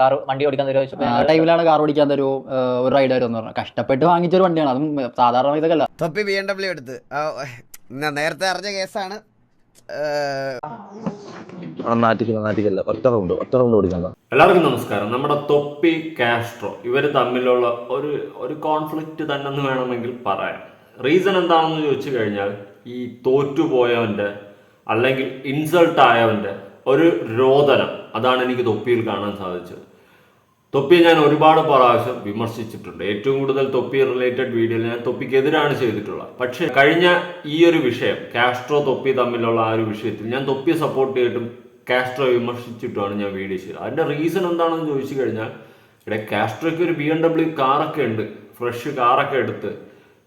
Car വണ്ടി ഓടിക്കാൻ തരുമോ ടൈമിലാണ് കാർ ഓടിക്കാൻ തരൂ ഒരു റൈഡ് എന്ന് പറഞ്ഞു. കഷ്ടപ്പെട്ട് വാങ്ങിച്ചൊരു വണ്ടിയാണ്. അതും സാധാരണ ഇതൊക്കെ തൊപ്പി ബി എം ഡബ്ല്യു എടുത്ത്. നേരത്തെ അറിഞ്ഞ കേസാണ്. എല്ലാവർക്കും നമസ്കാരം. നമ്മുടെ തൊപ്പി കാസ്ട്രോ ഇവർ തമ്മിലുള്ള ഒരു ഒരു കോൺഫ്ലിക്റ്റ് തന്നെ എന്ന് വേണമെങ്കിൽ പറയാം. റീസൺ എന്താണെന്ന് ചോദിച്ചു കഴിഞ്ഞാൽ ഈ തോറ്റുപോയവന്റെ അല്ലെങ്കിൽ ഇൻസൾട്ട് ആയവന്റെ ഒരു രോദനം. അതാണ് എനിക്ക് തൊപ്പിയിൽ കാണാൻ സാധിച്ചത്. തൊപ്പിയെ ഞാൻ ഒരുപാട് പ്രാവശ്യം വിമർശിച്ചിട്ടുണ്ട്. ഏറ്റവും കൂടുതൽ തൊപ്പി റിലേറ്റഡ് വീഡിയോയിൽ ഞാൻ തൊപ്പിക്കെതിരാണ് ചെയ്തിട്ടുള്ളത്. പക്ഷേ കഴിഞ്ഞ ഈ ഒരു വിഷയം കാസ്ട്രോ തൊപ്പി തമ്മിലുള്ള ആ ഒരു വിഷയത്തിൽ ഞാൻ തൊപ്പിയെ സപ്പോർട്ട് ചെയ്തിട്ടും കാസ്ട്രോ വിമർശിച്ചിട്ടുമാണ് ഞാൻ വീഡിയോ ചെയ്തത്. അതിന്റെ റീസൺ എന്താണെന്ന് ചോദിച്ചു കഴിഞ്ഞാൽ ഇവിടെ കാസ്ട്രോയ്ക്ക് ഒരു ബി എം ഡബ്ല്യു കാറൊക്കെ ഉണ്ട്. ഫ്രഷ് കാറൊക്കെ എടുത്ത്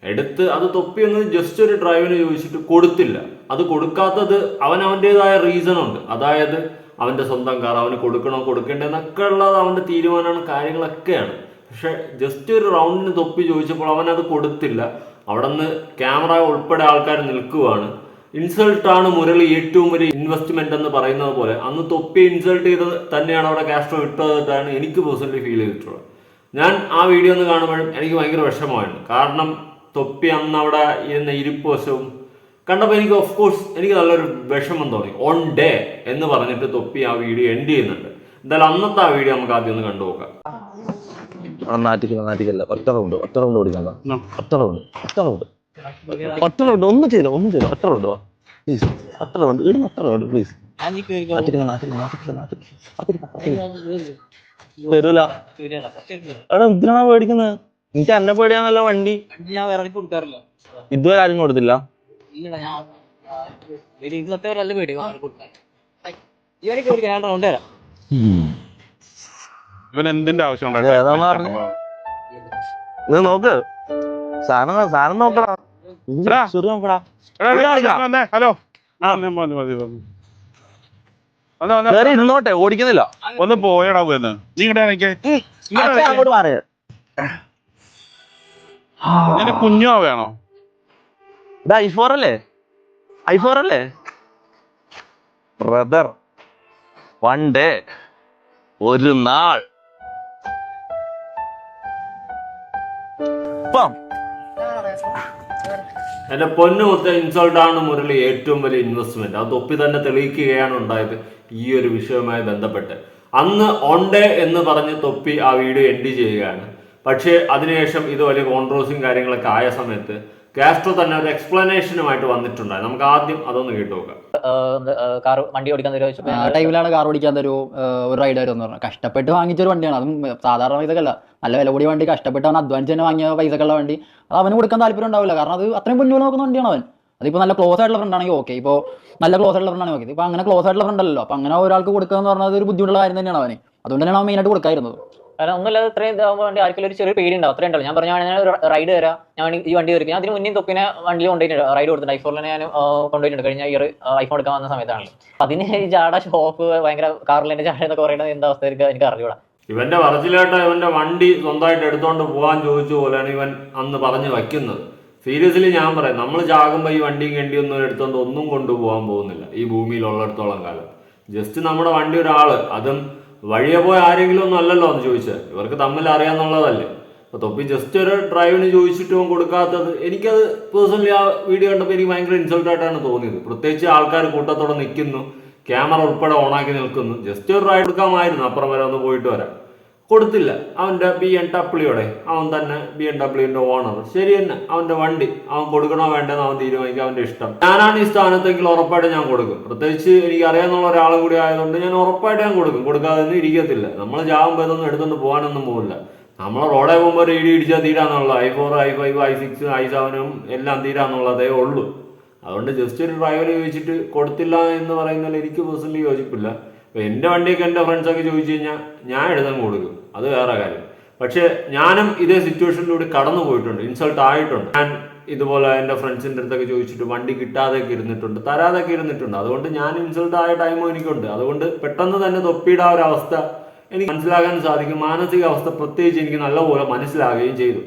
എടുത്ത് അത് തൊപ്പി ഒന്ന് ജസ്റ്റ് ഒരു ഡ്രൈവിന് ചോദിച്ചിട്ട് കൊടുത്തില്ല. അത് കൊടുക്കാത്തത് അവൻ അവന്റെതായ റീസണുണ്ട് അതായത് അവന്റെ സ്വന്തം കാർ അവന് കൊടുക്കണോ കൊടുക്കേണ്ടെന്നൊക്കെ ഉള്ളത് അവന്റെ തീരുമാനമാണ് കാര്യങ്ങളൊക്കെയാണ്. പക്ഷെ ജസ്റ്റ് ഒരു റൗണ്ടിന് തൊപ്പി ചോദിച്ചപ്പോൾ അവനത് കൊടുത്തില്ല. അവിടെ നിന്ന് ക്യാമറ ഉൾപ്പെടെ ആൾക്കാർ നിൽക്കുവാണ്. ഇൻസൾട്ടാണ് മുരളി ഏറ്റവും വലിയ ഇൻവെസ്റ്റ്മെന്റ് എന്ന് പറയുന്നത് പോലെ. അന്ന് തൊപ്പി ഇൻസൾട്ട് ചെയ്തത് തന്നെയാണ് അവിടെ കാസ്ട്രോ ഇട്ടതായിട്ടാണ് എനിക്ക് പേഴ്സണലി ഫീൽ ചെയ്തിട്ടുള്ളത്. ഞാൻ ആ വീഡിയോ ഒന്ന് കാണുമ്പോഴും എനിക്ക് ഭയങ്കര വിഷമമായിരുന്നു. കാരണം തൊപ്പി അന്ന് അവിടെ ഇരുന്ന ഇരിപ്പ് വശവും കണ്ടപ്പോൾ എനിക്ക് ഓഫ് കോഴ്സ് എനിക്ക് നല്ലൊരു വിഷമം തോന്നി. ഓൺ ഡേ എന്ന് പറഞ്ഞിട്ട് തൊപ്പി ആ വീഡിയോ എൻഡ് ചെയ്യുന്നുണ്ട്. എന്തായാലും അന്നത്തെ ആ വീഡിയോ നമുക്ക് ആദ്യം ഒന്ന് കണ്ടു നോക്കാം. നാട്ടിക്കല്ല നാട്ടിക്കല്ല ഒറ്റ റൗണ്ട് ഒറ്റ റൗണ്ട് ഓടിക്കണ്ട ഒറ്റ റൗണ്ട് ഒറ്റ റൗണ്ട് ഒറ്റ റൗണ്ട് ഒന്നും ചെയ്യില്ല ഒന്നും ചെയ്യില്ല ഒറ്റ റൗണ്ട് വാ. പ്ലീസ് ഒറ്റ റൗണ്ട് ഇടുന്ന ഒറ്റ റൗണ്ട് പ്ലീസ് നാട്ടിക്കല്ല നാട്ടിക്കല്ല നാട്ടിക്കല്ല നാട്ടിക്കല്ല തരൂല എടാ എന്തിനാണ് പേടിക്കുന്നത് എനിക്ക് എന്നെ പേടിയാണല്ലോ വണ്ടി. ഞാൻ വേറെ കൊടുക്കാറില്ല. ഇതുവരെ ആരും കൊടുത്തില്ല. ഇവൻ എന്തിന്റെ ആവശ്യം നോക്ക്. സാധനം സാധനം നോക്കടാ. ഹലോ. മതി ഇരുന്നോട്ടെ ഓടിക്കുന്നില്ല. ഒന്ന് പോയടാ പോയെന്ന് നീ ഇങ്ങോട്ട് അങ്ങോട്ട് മാറിയ നിന്റെ കുഞ്ഞോ വേണോ ഇത് ഐഫോർ അല്ലേ? ഐഫോർ അല്ലേ? ബ്രദർ വൺ ഡേ ഒരു നാൾ. ഇപ്പം. എന്റെ പൊന്നു മുത്ത ഇൻസൾട്ട് ആണ് മുരളി ഏറ്റവും വലിയ ഇൻവെസ്റ്റ്മെന്റ് അത് തൊപ്പി തന്നെ തെളിയിക്കുകയാണ് ഉണ്ടായത് ഈ ഒരു വിഷയവുമായി ബന്ധപ്പെട്ട്. അന്ന് ഓൺ ഡേ എന്ന് പറഞ്ഞ് തൊപ്പി ആ വീഡിയോ എൻഡ് ചെയ്യുകയാണ്. പക്ഷേ അതിനുശേഷം ഇത് വലിയ കോൺട്രോസിയും കാര്യങ്ങളൊക്കെ ആയ സമയത്ത് കാസ്ട്രോ തന്നെ ഒരു എക്സ്പ്ലനേഷനുമായിട്ട് വന്നിട്ടുണ്ടായി. നമുക്ക് ആദ്യം അതൊന്ന് കേട്ടു നോക്കാം. കാർ വണ്ടി ഓടിക്കാൻ തരുമോ ചോദിച്ചപ്പോ? ആ ടൈമിലാണ് കാർ ഓടിക്കാൻ തരൂ ഒരു റൈഡർ എന്ന് പറഞ്ഞു കഷ്ടപ്പെട്ട് വാങ്ങിച്ചൊരു വണ്ടിയാണ്. അതും സാധാരണ ഇതൊക്കെ നല്ല വില കൂടിയ വണ്ടി കഷ്ടപ്പെട്ട് അവൻ അഡ്വാൻസ് തന്നെ വാങ്ങിയ പൈസക്കുള്ള വണ്ടി. അത് അവന് കൊടുക്കാൻ താല്പര്യം ഉണ്ടാവില്ല. കാരണം അത് അത്രയും മുന്നോട്ട് നോക്കുന്ന വണ്ടിയാണ് അവൻ. അതിപ്പോൾ നല്ല ക്ലോസ് ആയിട്ടുള്ള ഫ്രണ്ട് ആണെങ്കിൽ ഓക്കെ ഇപ്പോൾ നല്ല ക്ലോസ് ആയിട്ടുള്ള ഫ്രണ്ട് ആണെങ്കിൽ ഓക്കെ ഇപ്പോൾ അങ്ങനെ ക്ലോസ് ആയിട്ടുള്ള ഫ്രണ്ട് അല്ലല്ലോ. അപ്പോൾ അങ്ങനെ ഒരാൾക്ക് കൊടുക്കുക എന്ന് പറഞ്ഞാൽ ഒരു ബുദ്ധിമുട്ടുള്ള കാര്യം തന്നെയാണ് അവന്. അതുകൊണ്ട് തന്നെയാണ് അവൻ മെയിനായിട്ട് കൊടുക്കായിരുന്നത് കാരണം ഒന്നുമില്ലാതെ ഇത്രയും ഇതാകുമ്പോൾ വേണ്ടി ആർക്കെങ്കിലും ഒരു ചെറിയ പേടി ഉണ്ടാവും അത്രയും ഉണ്ടല്ലോ. ഞാൻ പറഞ്ഞു ഞാൻ ഒരു റൈഡ് തരാം ഞാൻ ഈ വണ്ടി വരും ഞാൻ അതിന് മുന്നേ തൊപ്പിനെ വണ്ടിയിൽ കൊണ്ടുപോയിട്ടുണ്ട്. റൈഡ് കൊടുത്തിട്ടുണ്ട്. ഐഫോണിനെ ഞാൻ കൊണ്ടുപോയിട്ടുണ്ട്. കഴിഞ്ഞ ഇയർ ഐഫോൺ എടുക്കാൻ വന്ന സമയത്താണ്. അതിന് ഈ ജാട ഷോപ്പ് ഭയങ്കര കാറിൽ എന്റെ ജാട എന്നൊക്കെ പറയുന്നത് എന്താ അവസ്ഥ എനിക്ക് അറിയൂടാ ഇവന്റെ പറച്ചിലായിട്ട് ഇവന്റെ വണ്ടി സ്വന്തമായിട്ട് എടുത്തോണ്ട് പോകാൻ ചോദിച്ച പോലെയാണ് ഇവൻ അന്ന് പറഞ്ഞു വയ്ക്കുന്നത്. സീരിയസ്ലി ഞാൻ പറയാം. നമ്മൾ ചാകുമ്പോൾ ഈ വണ്ടിയും കണ്ടിയൊന്നും എടുത്തോണ്ട് ഒന്നും കൊണ്ടുപോകാൻ പോകുന്നില്ല. ഈ ഭൂമിയിൽ ഉള്ളിടത്തോളം കാലം. ജസ്റ്റ് നമ്മുടെ വണ്ടി ഒരാൾ. അതും വഴിയെ പോയ ആരെങ്കിലും ഒന്നും അല്ലല്ലോ എന്ന് ചോദിച്ചത് ഇവർക്ക് തമ്മിൽ അറിയാന്നുള്ളതല്ലേ. അപ്പൊ തൊപ്പി ജസ്റ്റ് ഒരു ഡ്രൈവിന് ചോദിച്ചിട്ടും കൊടുക്കാത്തത് എനിക്കത് പേഴ്സണലി ആ വീഡിയോ കണ്ടപ്പോൾ എനിക്ക് ഭയങ്കര ഇൻസൾട്ട് ആയിട്ടാണ് തോന്നിയത്. പ്രത്യേകിച്ച് ആൾക്കാർ കൂട്ടത്തോടെ നിൽക്കുന്നു ക്യാമറ ഉൾപ്പെടെ ഓണാക്കി നിൽക്കുന്നു. ജസ്റ്റ് ഒരു റൈഡ് എടുക്കാമായിരുന്നു അപ്പുറം വരെ ഒന്ന് പോയിട്ട് വരാം. കൊടുത്തില്ല. അവന്റെ ബി എൻ ഡബ്ല്യൂടെ അവൻ തന്നെ ബി എൻ ഡബ്ല്യൂന്റെ ഓണർ ശരി തന്നെ അവന്റെ വണ്ടി അവൻ കൊടുക്കണോ വേണ്ടെന്ന് അവൻ തീരുമാനിക്കും അവന്റെ ഇഷ്ടം. ഞാനാണ് ഈ സ്ഥാനത്തെങ്കിൽ ഉറപ്പായിട്ട് ഞാൻ കൊടുക്കും. പ്രത്യേകിച്ച് എനിക്ക് അറിയാമെന്നുള്ള ഒരാളും കൂടി ആയതുകൊണ്ട് ഞാൻ ഉറപ്പായിട്ട് ഞാൻ കൊടുക്കും. കൊടുക്കാതെ ഒന്നും ഇരിക്കത്തില്ല. നമ്മൾ ജാവുമ്പോൾ ഇതൊന്നും എടുത്തുകൊണ്ട് പോകാനൊന്നും പോകില്ല നമ്മൾ റോഡേ പോകുമ്പോൾ ഒരു ഇടി ഇടിച്ചാൽ തീരാന്നുള്ള I four I five I six I സെവനും എല്ലാം തീരാന്നുള്ളതേ ഉള്ളൂ. അതുകൊണ്ട് ജസ്റ്റ് ഒരു ഡ്രൈവർ ചോദിച്ചിട്ട് കൊടുത്തില്ല എന്ന് പറയുന്നതിൽ എനിക്ക് പേഴ്സണലി യോജിപ്പില്ല. അപ്പോൾ എന്റെ വണ്ടിയൊക്കെ എന്റെ ഫ്രണ്ട്സൊക്കെ ചോദിച്ചു കഴിഞ്ഞാൽ ഞാൻ എഴുതാൻ കൊടുക്കും. അത് വേറെ കാര്യം. പക്ഷെ ഞാനും ഇതേ സിറ്റുവേഷനിലൂടെ കടന്നു പോയിട്ടുണ്ട്. ഇൻസൾട്ട് ആയിട്ടുണ്ട്. ഞാൻ ഇതുപോലെ എന്റെ ഫ്രണ്ട്സിന്റെ അടുത്തൊക്കെ ചോദിച്ചിട്ട് വണ്ടി കിട്ടാതെയൊക്കെ ഇരുന്നിട്ടുണ്ട്. തരാതെയൊക്കെ ഇരുന്നിട്ടുണ്ട്. അതുകൊണ്ട് ഞാൻ ഇൻസൾട്ട് ആയ ടൈമും എനിക്കുണ്ട്. അതുകൊണ്ട് പെട്ടെന്ന് തന്നെ തൊപ്പിയുടെ ആ ഒരു അവസ്ഥ എനിക്ക് മനസ്സിലാക്കാൻ സാധിക്കും. മാനസിക അവസ്ഥ പ്രത്യേകിച്ച് എനിക്ക് നല്ലപോലെ മനസ്സിലാകുകയും ചെയ്തു.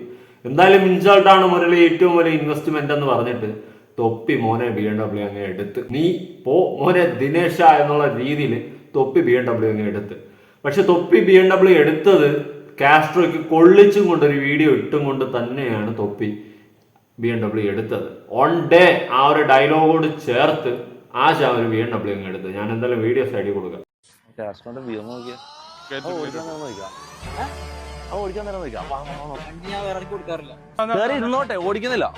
എന്തായാലും ഇൻസൾട്ടാണ് മുരളി ഏറ്റവും വലിയ ഇൻവെസ്റ്റ്മെന്റ് എന്ന് പറഞ്ഞിട്ട് തൊപ്പി മോനെ ബി എം ഡബ്ല്യു അങ്ങനെ എടുത്ത്. നീ പോ മോനെ ദിനേശ എന്നുള്ള രീതിയിൽ തൊപ്പി ബി എം ഡബ്ല്യു അങ്ങനെ എടുത്ത്. പക്ഷെ തൊപ്പി ബി എം ഡബ്ല്യു എടുത്തത് കാസ്ട്രോയ്ക്ക് കൊള്ളിച്ചും കൊണ്ട് ഒരു വീഡിയോ ഇട്ടും കൊണ്ട് തന്നെയാണ് തൊപ്പി ബി എം ഡബ്ല്യു എടുത്തത്. ഓൺ ഡേ ആ ഒരു ഡയലോഗോട് ചേർത്ത് ആശ ആ ഒരു ബി എം ഡബ്ല്യു അങ്ങ് എടുത്തത്. ഞാൻ എന്തായാലും വീഡിയോ സൈഡിൽ കൊടുക്കാം. ഇരുന്നോട്ടെ ഓടിക്കുന്നില്ല.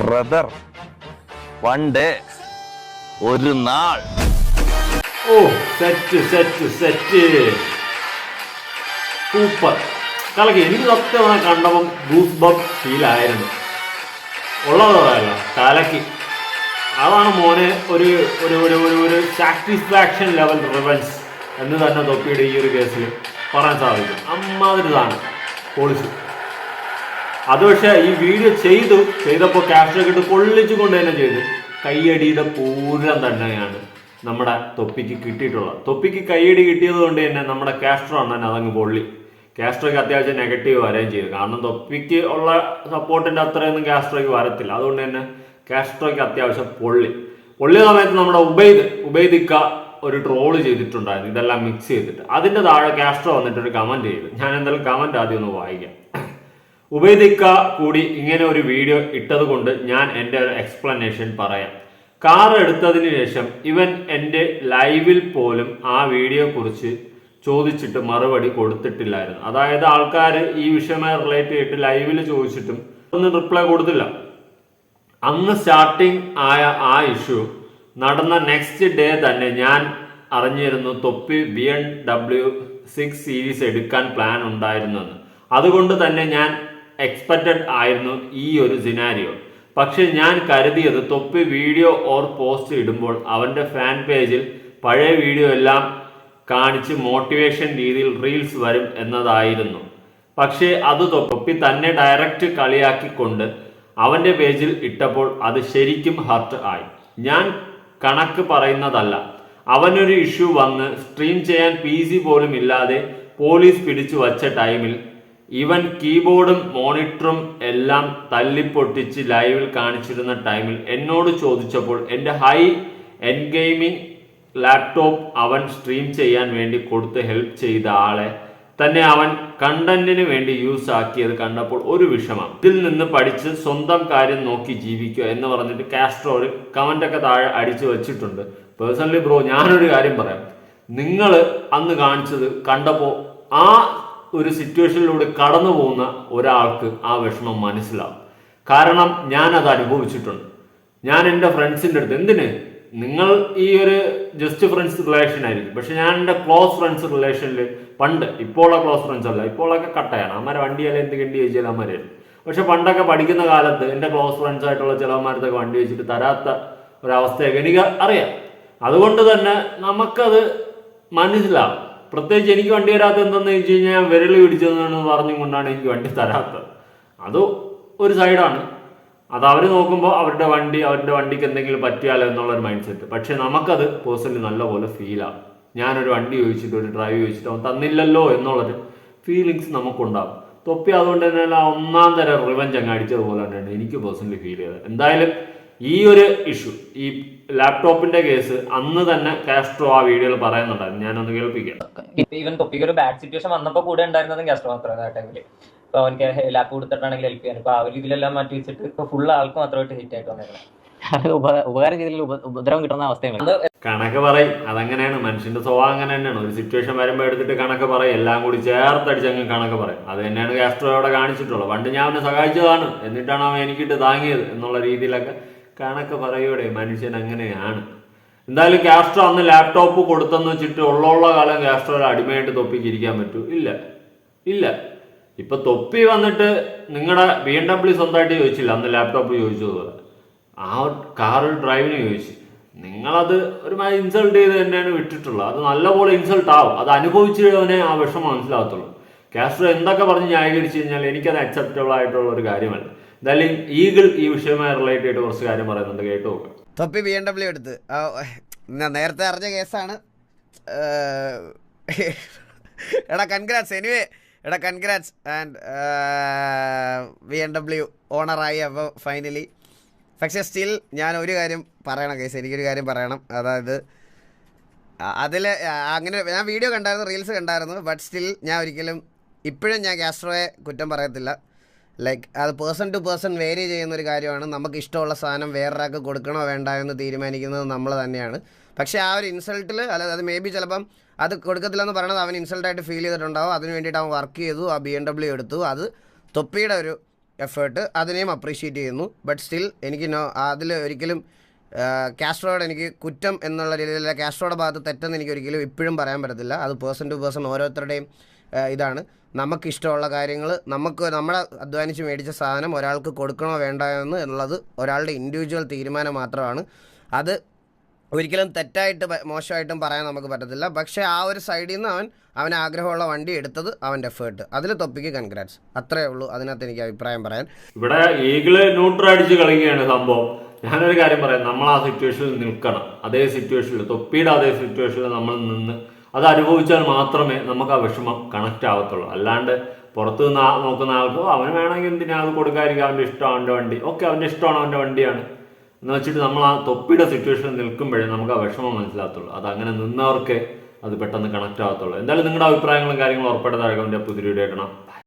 ബ്രദർ വൺ ഡേ ഒരു നാൾ. ഓ സെറ്റ് സെറ്റ് സെറ്റ് സൂപ്പർ. കലക്കി എനിക്ക് സത്യമായി കണ്ടപ്പം ഗൂസ് ബബ് ഫീലായിരുന്നു ഉള്ളത് പറയല്ല കലക്കി അതാണ് മോനെ ഒരു ഒരു ഒരു ഒരു ഒരു സാറ്റിസ്ഫാക്ഷൻ ലെവൽ റിവൻസ് എന്ന് തന്നെ തൊപ്പിയുടെ ഈ ഒരു കേസിൽ പറയാൻ സാധിക്കും. അമ്മാതിരിതാണ് പോളിസി അത് പക്ഷേ ഈ വീഡിയോ ചെയ്തു ചെയ്തപ്പോൾ ക്യാപ്ഷൻ ഇട്ട് പൊള്ളിച്ചു കൊണ്ട് തന്നെ ചെയ്തു. കയ്യടിയുടെ പൂരം തന്നെയാണ് നമ്മുടെ തൊപ്പിക്ക് കിട്ടിയിട്ടുള്ളത്. തൊപ്പിക്ക് കയ്യടി കിട്ടിയത് കൊണ്ട് തന്നെ നമ്മുടെ അണ്ണൻ അതങ്ങ് പൊള്ളി. കാസ്ട്രോയ്ക്ക് അത്യാവശ്യം നെഗറ്റീവ് വരെയും ചെയ്തു. കാരണം തൊപ്പിക്ക് ഉള്ള സപ്പോർട്ടിന്റെ അത്രയൊന്നും കാസ്ട്രോയ്ക്ക് വരത്തില്ല. അതുകൊണ്ട് തന്നെ കാസ്ട്രോയ്ക്ക് അത്യാവശ്യം പൊള്ളി. പൊള്ളിയ സമയത്ത് നമ്മുടെ ഉബൈദ് ഉബൈദിക്ക ഒരു ട്രോൾ ചെയ്തിട്ടുണ്ടായിരുന്നു. ഇതെല്ലാം മിക്സ് ചെയ്തിട്ട്. അതിന്റെ താഴെ കാസ്ട്രോ വന്നിട്ട് ഒരു കമന്റ് ചെയ്തു. ഞാൻ എന്തായാലും കമന്റ് ആദ്യം ഒന്ന് വായിക്കാം. ഉബൈദിക്ക കൂടി ഇങ്ങനെ ഒരു വീഡിയോ ഇട്ടത് കൊണ്ട് ഞാൻ എന്റെ ഒരു എക്സ്പ്ലനേഷൻ പറയാം. കാർ എടുത്തതിന് ശേഷം ഇവൻ എന്റെ ലൈവിൽ പോലും ആ വീഡിയോ കുറിച്ച് ചോദിച്ചിട്ട് മറുപടി കൊടുത്തിട്ടില്ലായിരുന്നു. അതായത് ആൾക്കാർ ഈ വിഷയമായി റിലേറ്റ് ചെയ്തിട്ട് ലൈവിൽ ചോദിച്ചിട്ടും ഒന്നും റിപ്ലൈ കൊടുത്തില്ല. അന്ന് സ്റ്റാർട്ടിങ് ആയ ആ ഇഷ്യൂ നടന്ന നെക്സ്റ്റ് ഡേ തന്നെ ഞാൻ അറിഞ്ഞിരുന്നു തൊപ്പി B M W six series എടുക്കാൻ പ്ലാൻ ഉണ്ടായിരുന്നെന്ന്. അതുകൊണ്ട് തന്നെ ഞാൻ എക്സ്പെക്റ്റഡ് ആയിരുന്നു ഈ ഒരു സിനാരിയോ പക്ഷെ ഞാൻ കരുതിയത് തൊപ്പി വീഡിയോ ഓർ പോസ്റ്റ് ഇടുമ്പോൾ അവന്റെ ഫാൻ പേജിൽ പഴയ വീഡിയോ എല്ലാം കാണിച്ച് മോട്ടിവേഷൻ രീതിയിൽ റീൽസ് വരും എന്നതായിരുന്നു. പക്ഷേ അത് തൊപ്പി തന്നെ ഡയറക്റ്റ് കളിയാക്കിക്കൊണ്ട് അവന്റെ പേജിൽ ഇട്ടപ്പോൾ അത് ശരിക്കും ഹർട്ട് ആയി. ഞാൻ കണക്ക് പറയുന്നതല്ല. അവനൊരു ഇഷ്യൂ വന്ന് സ്ട്രീം ചെയ്യാൻ പി സി പോലും ഇല്ലാതെ പോലീസ് പിടിച്ചു വച്ച ടൈമിൽ ഇവൻ കീബോർഡും മോണിറ്ററും എല്ലാം തല്ലിപ്പൊട്ടിച്ച് ലൈവിൽ കാണിച്ചിരുന്ന ടൈമിൽ എന്നോട് ചോദിച്ചപ്പോൾ എന്റെ ഹൈ എൻ ഗെയിമിംഗ് ലാപ്ടോപ്പ് അവൻ സ്ട്രീം ചെയ്യാൻ വേണ്ടി കൊടുത്ത് ഹെൽപ്പ് ചെയ്ത ആളെ തന്നെ അവൻ കണ്ടന്റിന് വേണ്ടി യൂസ് ആക്കിയത് കണ്ടപ്പോൾ ഒരു വിഷമം. ഇതിൽ നിന്ന് പഠിച്ച് സ്വന്തം കാര്യം നോക്കി ജീവിക്കുക എന്ന് പറഞ്ഞിട്ട് കാസ്ട്രോ ഒരു ഒക്കെ താഴെ അടിച്ചു വെച്ചിട്ടുണ്ട്. പേഴ്സണലി ബ്രോ ഞാനൊരു കാര്യം പറയാം. നിങ്ങൾ അന്ന് കാണിച്ചത് കണ്ടപ്പോൾ ആ ഒരു സിറ്റുവേഷനിലൂടെ കടന്നു പോകുന്ന ഒരാൾക്ക് ആ വിഷമം മനസ്സിലാവും. കാരണം ഞാൻ അത് അനുഭവിച്ചിട്ടുണ്ട്. ഞാൻ എന്റെ ഫ്രണ്ട്സിന്റെ അടുത്ത് എന്തിന്? നിങ്ങൾ ഈ ഒരു ജസ്റ്റ് ഫ്രണ്ട്സ് റിലേഷൻ ആയിരിക്കും. പക്ഷെ ഞാൻ എന്റെ ക്ലോസ് ഫ്രണ്ട്സ് റിലേഷനിൽ പണ്ട് ഇപ്പോഴുള്ള ക്ലോസ് ഫ്രണ്ട്സ് അല്ല ഇപ്പോഴൊക്കെ കട്ടയാണ് അമ്മരെ വണ്ടിയല്ല എന്ത് കണ്ടി ചോദിച്ചാൽ അമ്മരായിരുന്നു പക്ഷെ പണ്ടൊക്കെ പഠിക്കുന്ന കാലത്ത് എന്റെ ക്ലോസ് ഫ്രണ്ട്സ് ആയിട്ടുള്ള ചിലവന്മാരത്തൊക്കെ വണ്ടി വെച്ചിട്ട് തരാത്ത ഒരവസ്ഥയൊക്കെ എനിക്ക് അറിയാം. അതുകൊണ്ട് തന്നെ നമുക്കത് മനസ്സിലാവും. പ്രത്യേകിച്ച് എനിക്ക് വണ്ടി തരാത്ത എന്തെന്ന് വെച്ച് കഴിഞ്ഞാൽ വിരൽ പിടിച്ചതെന്ന് പറഞ്ഞും കൊണ്ടാണ് എനിക്ക് വണ്ടി തരാത്തത്. അത് ഒരു സൈഡാണ് അത് അവർ നോക്കുമ്പോൾ അവരുടെ വണ്ടി അവരുടെ വണ്ടിക്ക് എന്തെങ്കിലും പറ്റിയാലോ എന്നുള്ള ഒരു മൈൻഡ് സെറ്റ് പക്ഷെ നമുക്കത് പേഴ്സണലി നല്ലപോലെ ഫീലാവും ഞാനൊരു വണ്ടി ചോദിച്ചിട്ട് ഒരു ഡ്രൈവ് ചോദിച്ചിട്ട് അവൻ തന്നില്ലല്ലോ എന്നുള്ളൊരു ഫീലിങ്സ് നമുക്കുണ്ടാവും. തൊപ്പി അതുകൊണ്ട് തന്നെ ഒന്നാം തരം റിവഞ്ച് അങ്ങ് അടിച്ചതുപോലെ തന്നെയാണ് എനിക്ക് പേഴ്സണലി ഫീൽ ചെയ്തത്. എന്തായാലും ഈ ഒരു ഇഷ്യൂ ഈ ലാപ്ടോപ്പിന്റെ കേസ് അന്ന് തന്നെ കാസ്ട്രോ ആ വീഡിയോയിൽ പറയുന്നുണ്ടായിരുന്നു. ഞാനൊന്ന് കേൾപ്പിക്കാം. ഇവൻ തൊപ്പിക്ക് ഒരു ബാഡ് സിറ്റുവേഷൻ വന്നപ്പോൾ കൂടെ ഉണ്ടായിരുന്നതും കാസ്ട്രോ മാത്രമാണ് ആ ടൈമിൽ അപ്പൊ അവർക്ക് ലാപ്പ് കൊടുത്തിട്ടാണെങ്കിൽ ഹെൽപ്പ് ചെയ്യാൻ. ഇപ്പൊ ആ ഒരു ഇതിലെല്ലാം മാറ്റി വെച്ചിട്ട് ഇപ്പൊ ഫുൾ ആൾക്ക് മാത്രമായിട്ട് ഹിറ്റ് ആയിട്ട് വന്നേക്കുന്നത് ഉപകാരം ചെയ്തില്ല ഉപദ്രവം കിട്ടുന്ന അവസ്ഥയാണ്. കണക്ക് പറയും. അതങ്ങനെയാണ്. മനുഷ്യന്റെ സ്വഭാവം അങ്ങനെ തന്നെയാണ് ഒരു സിറ്റുവേഷൻ വരുമ്പോൾ എടുത്തിട്ട് കണക്ക് പറയും. എല്ലാം കൂടി ചേർത്തടിച്ച് അങ്ങ് കണക്ക് പറയും. അത് തന്നെയാണ് കാസ്ട്രോ അവിടെ കാണിച്ചിട്ടുള്ളത്. പണ്ട് ഞാൻ അവനെ സഹായിച്ചതാണ്. എന്നിട്ടാണ് അവൻ എനിക്കിട്ട് താങ്ങിയത് എന്നുള്ള രീതിയിലൊക്കെ കണക്ക് പറയൂടെ മനുഷ്യൻ അങ്ങനെയാണ്. എന്തായാലും കാസ്ട്രോ അന്ന് ലാപ്ടോപ്പ് കൊടുത്തെന്ന് വെച്ചിട്ട് ഉള്ള ഉള്ള കാലം കാസ്ട്രോ അടിമയായിട്ട് തൊപ്പിക്കിരിക്കാൻ പറ്റൂ. ഇല്ല. ഇല്ല. ഇപ്പൊ തൊപ്പി വന്നിട്ട് നിങ്ങളുടെ ബി എം ഡബ്ല്യു സ്വന്തമായിട്ട് ചോദിച്ചില്ല അന്ന് ലാപ്ടോപ്പ് ചോദിച്ചതുപോലെ ആ കാർ ഡ്രൈവിന് ചോദിച്ചു നിങ്ങളത് ഒരുമാതിരി ഇൻസൾട്ട് ചെയ്ത് തന്നെയാണ് വിട്ടിട്ടുള്ളത്. അത് നല്ലപോലെ ഇൻസൾട്ട് ആവും. അത് അനുഭവിച്ചവനെ ആ വിഷമം മനസ്സിലാകത്തുള്ളൂ. കാസ്ട്രോ എന്തൊക്കെ പറഞ്ഞ് ന്യായീകരിച്ചു കഴിഞ്ഞാൽ എനിക്കത് അക്സെപ്റ്റബിൾ ആയിട്ടുള്ള ഒരു കാര്യമല്ല. എന്തായാലും ഈഗിൾ ഈ വിഷയവുമായി റിലേറ്റ് ചെയ്തിട്ട് കുറച്ച് കാര്യം പറയുന്നുണ്ട്. കേട്ടു നോക്കാം. തൊപ്പി ബി എം ഡബ്ല്യു എടുത്ത്. നേരത്തെ അറിഞ്ഞ കേസാണ് എടാ കൺഗ്രാറ്റ്സ് എനിവേ എടാ congrats and B M W ഓണറായി അപ്പോൾ ഫൈനലി പക്ഷേ സ്റ്റിൽ ഞാൻ ഒരു കാര്യം പറയണം കേസ് എനിക്കൊരു കാര്യം പറയണം. അതായത് അതിൽ അങ്ങനെ ഞാൻ വീഡിയോ കണ്ടായിരുന്നു റീൽസ് കണ്ടായിരുന്നു. ബട്ട് സ്റ്റിൽ ഞാൻ ഒരിക്കലും ഇപ്പോഴും ഞാൻ കാസ്ട്രോയെ കുറ്റം പറയത്തില്ല. ലൈക്ക് അത് പേഴ്സൺ ടു പേഴ്സൺ വേരി ചെയ്യുന്ന ഒരു കാര്യമാണ്. നമുക്ക് ഇഷ്ടമുള്ള സാധനം വേറൊരാൾക്ക് കൊടുക്കണോ വേണ്ട എന്ന് തീരുമാനിക്കുന്നത് നമ്മൾ തന്നെയാണ്. പക്ഷേ ആ ഒരു ഇൻസൾട്ടിൽ അല്ല അത് മേ ബി ചിലപ്പം അത് കൊടുക്കത്തില്ലെന്ന് പറയണത് അവൻ ഇൻസൾട്ടായിട്ട് ഫീൽ ചെയ്തിട്ടുണ്ടാവും. അതിന് വേണ്ടിയിട്ട് അവൻ വർക്ക് ചെയ്തു ആ ബി എം ഡബ്ല്യു എടുത്തു. അത് തൊപ്പിയുടെ ഒരു എഫേർട്ട് അതിനെയും അപ്രീഷിയേറ്റ് ചെയ്യുന്നു. ബട്ട് സ്റ്റിൽ എനിക്ക് നോ അതിൽ ഒരിക്കലും കാസ്ട്രോയുടെ എനിക്ക് കുറ്റം എന്നുള്ള രീതിയിൽ കാസ്ട്രോയുടെ ഭാഗത്ത് തെറ്റെന്ന് എനിക്ക് ഒരിക്കലും ഇപ്പോഴും പറയാൻ പറ്റത്തില്ല. അത് പേഴ്സൺ ടു പേഴ്സൺ ഓരോരുത്തരുടെയും ഇതാണ് ഇതാണ്. നമുക്കിഷ്ടമുള്ള കാര്യങ്ങൾ നമുക്ക് നമ്മളെ അധ്വാനിച്ച് മേടിച്ച സാധനം ഒരാൾക്ക് കൊടുക്കണോ വേണ്ടോ എന്ന് എന്നുള്ളത് ഒരാളുടെ ഇൻഡിവിജ്വൽ തീരുമാനം മാത്രമാണ്. അത് ഒരിക്കലും തെറ്റായിട്ട് മോശമായിട്ടും പറയാൻ നമുക്ക് പറ്റത്തില്ല. പക്ഷേ ആ ഒരു സൈഡിൽ നിന്ന് അവൻ അവന് ആഗ്രഹമുള്ള വണ്ടി എടുത്തത് അവന്റെ എഫേർട്ട് അതിൽ തൊപ്പിക്ക് കൺഗ്രാറ്റ്സ് അത്രേ ഉള്ളൂ അതിനകത്ത് എനിക്ക് അഭിപ്രായം പറയാൻ. ഇവിടെ ഈഗിൾ ന്യൂട്രൽ അടിച്ച് കളിക്കുകയാണ് സംഭവം. ഞാനൊരു കാര്യം പറയാം. നമ്മൾ ആ സിറ്റുവേഷനിൽ നിൽക്കണം. അതേ സിറ്റുവേഷനിൽ തൊപ്പിയുടെ അതേ സിറ്റുവേഷനിൽ നമ്മൾ നിന്ന് അത് അനുഭവിച്ചാൽ മാത്രമേ നമുക്ക് ആ വിഷമം കണക്റ്റ് ആവത്തുള്ളൂ. അല്ലാണ്ട് പുറത്ത് നിന്ന് നോക്കുന്ന ആൾക്കോ "ഓ, അവന് വേണമെങ്കിൽ എന്തിനാ അത് കൊടുക്കാതിരിക്കും അവന്റെ ഇഷ്ടം അവന്റെ വണ്ടി. ഓക്കെ അവന്റെ ഇഷ്ടമാണ് അവന്റെ വണ്ടിയാണ്. എന്ന് വെച്ചിട്ട് നമ്മൾ ആ തൊപ്പിയുടെ സിറ്റുവേഷനിൽ നിൽക്കുമ്പോഴേ നമുക്ക് ആ വിഷമം മനസ്സിലാകത്തുള്ളൂ. അത് അങ്ങനെ നിന്നവർക്കേ അത് പെട്ടെന്ന് കണക്റ്റ് ആകത്തുള്ളൂ. എന്തായാലും നിങ്ങളുടെ അഭിപ്രായങ്ങളും കാര്യങ്ങളും ഉറപ്പെടുന്ന പുതിയ വീഡിയോ കാണാം.